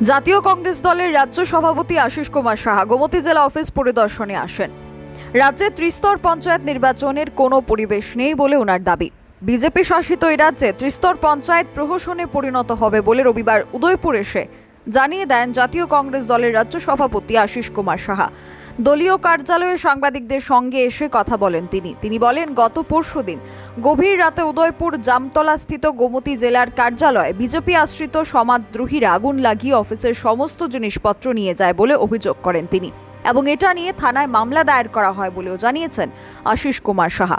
জাতীয় কংগ্রেস দলের রাজ্য সভাপতি আশিস কুমার সাহা গোমতী জেলা অফিস পরিদর্শনে আসেন। রাজ্যে ত্রিস্তর পঞ্চায়েত নির্বাচনের কোনো পরিবেশ নেই বলে ওনার দাবি। বিজেপি শাসিত এই রাজ্যে ত্রিস্তর পঞ্চায়েত প্রহসনে পরিণত হবে বলে রবিবার উদয়পুর এসে জানিয়ে দেন জাতীয় কংগ্রেস দলের রাজ্য সভাপতি আশিস কুমার সাহা। দলীয় কার্যালয়ে সাংবাদিকদের সঙ্গে এসে কথা বলেন তিনি। তিনি বলেন, গত পরশুদিন গভীর রাতে উদয়পুর জামতলা স্থিত গোমতী জেলার কার্যালয়ে বিজেপি আশ্রিত সমাজদ্রোহীরা আগুন লাগিয়ে অফিসের সমস্ত জিনিসপত্র নিয়ে যায় বলে অভিযোগ করেন তিনি এবং এটা নিয়ে থানায় মামলা দায়ের করা হয় বলেও জানিয়েছেন আশিস কুমার সাহা।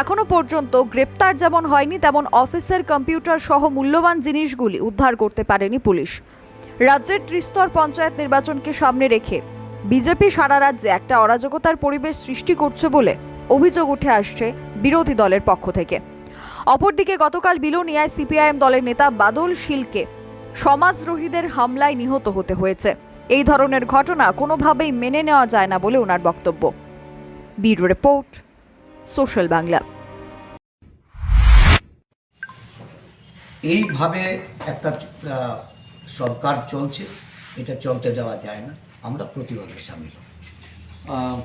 এখনও পর্যন্ত গ্রেপ্তার যেমন হয়নি, তেমন অফিসের কম্পিউটার সহ মূল্যবান জিনিসগুলি উদ্ধার করতে পারেনি পুলিশ। রাজ্যের ত্রিস্তর পঞ্চায়েত নির্বাচনকে সামনে রেখে বিজেপি সারা রাজ্যে একটা অরাজকতার পরিবেশ সৃষ্টি করছে বলে অভিযোগ উঠে আসছে বিরোধী দলের পক্ষ থেকে। অপরদিকে গতকাল বিলোনিয়ায় সিপিআইএম দলের নেতা বাদল শিলকে সমাজদ্রোহীদের হামলায় নিহত হতে হয়েছে। এই ধরনের ঘটনা কোনোভাবেই মেনে নেওয়া যায় না বলে ওনার বক্তব্য। Bureau report, social Bangla. এইভাবে একটা সরকার চলছে, এটা চলতে দেওয়া যায় না। আমরা প্রতিবাদে সামিল। হব।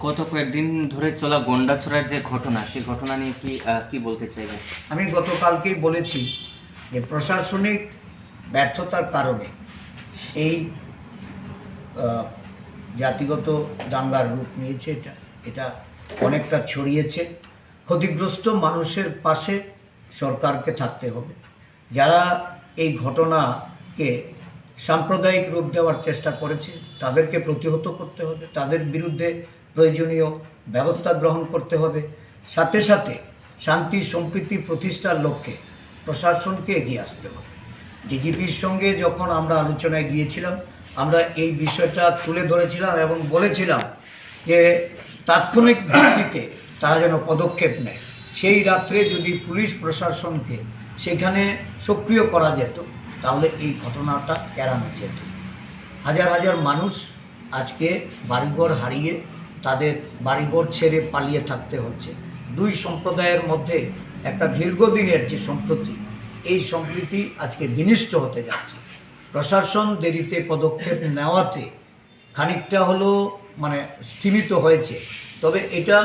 গত কয়েকদিন ধরে চলা গন্ডাছড়ার যে ঘটনা সেই ঘটনা নিয়ে কি কি বলতে চাইবেন আমি গতকালকেই বলেছি যে প্রশাসনিক ব্যর্থতার কারণে এই জাতিগত দাঙ্গার রূপ নিয়েছে। এটা এটা অনেকটা ছড়িয়েছে। ক্ষতিগ্রস্ত মানুষের পাশে সরকারকে থাকতে হবে। যারা এই ঘটনাকে সাম্প্রদায়িক রূপ দেওয়ার চেষ্টা করেছে। তাদেরকে প্রতিহত করতে হবে। তাদের বিরুদ্ধে প্রয়োজনীয় ব্যবস্থা গ্রহণ করতে হবে। সাথে সাথে শান্তি, সম্প্রীতি প্রতিষ্ঠার লক্ষ্যে প্রশাসনকে এগিয়ে আসতে হবে। ডিজিপির সঙ্গে যখন আমরা আলোচনায় গিয়েছিলাম, আমরা এই বিষয়টা তুলে ধরেছিলাম এবং বলেছিলাম যে তাৎক্ষণিক ভিত্তিতে তারা যেন পদক্ষেপ নেয়। সেই রাত্রে যদি পুলিশ প্রশাসনকে সেখানে সক্রিয় করা যেত তাহলে এই ঘটনাটা এড়ানো যেত। হাজার হাজার মানুষ আজকে বাড়িঘর হারিয়ে তাদের বাড়িঘর ছেড়ে পালিয়ে থাকতে হচ্ছে। দুই সম্প্রদায়ের মধ্যে একটা দীর্ঘদিনের যে সম্প্রতি, এই সম্প্রীতি আজকে বিনিষ্ট হতে যাচ্ছে। প্রশাসন দেরিতে পদক্ষেপ নেওয়াতে খানিকটা হলো মানে স্থিমিত হয়েছে। তবে এটা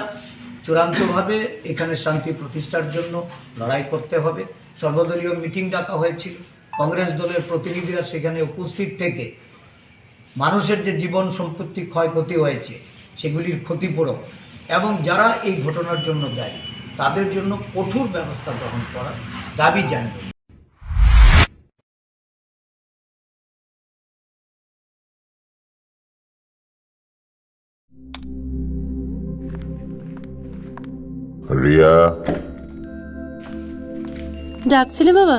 চূড়ান্তভাবে এখানে শান্তি প্রতিষ্ঠার জন্য লড়াই করতে হবে। সর্বদলীয় মিটিং ডাকা হয়েছিল। কংগ্রেস দলের প্রতিনিধিরা সেখানে উপস্থিত থেকে মানুষের যে জীবন সম্পত্তি ক্ষয়ক্ষতি হয়েছে সেগুলির ক্ষতিপূরণ এবং যারা এই ঘটনার জন্য দায়ী তাদের জন্য কঠোর ব্যবস্থা গ্রহণ করার দাবি জানিয়ে রিয়া? ডাকছিলে বাবা?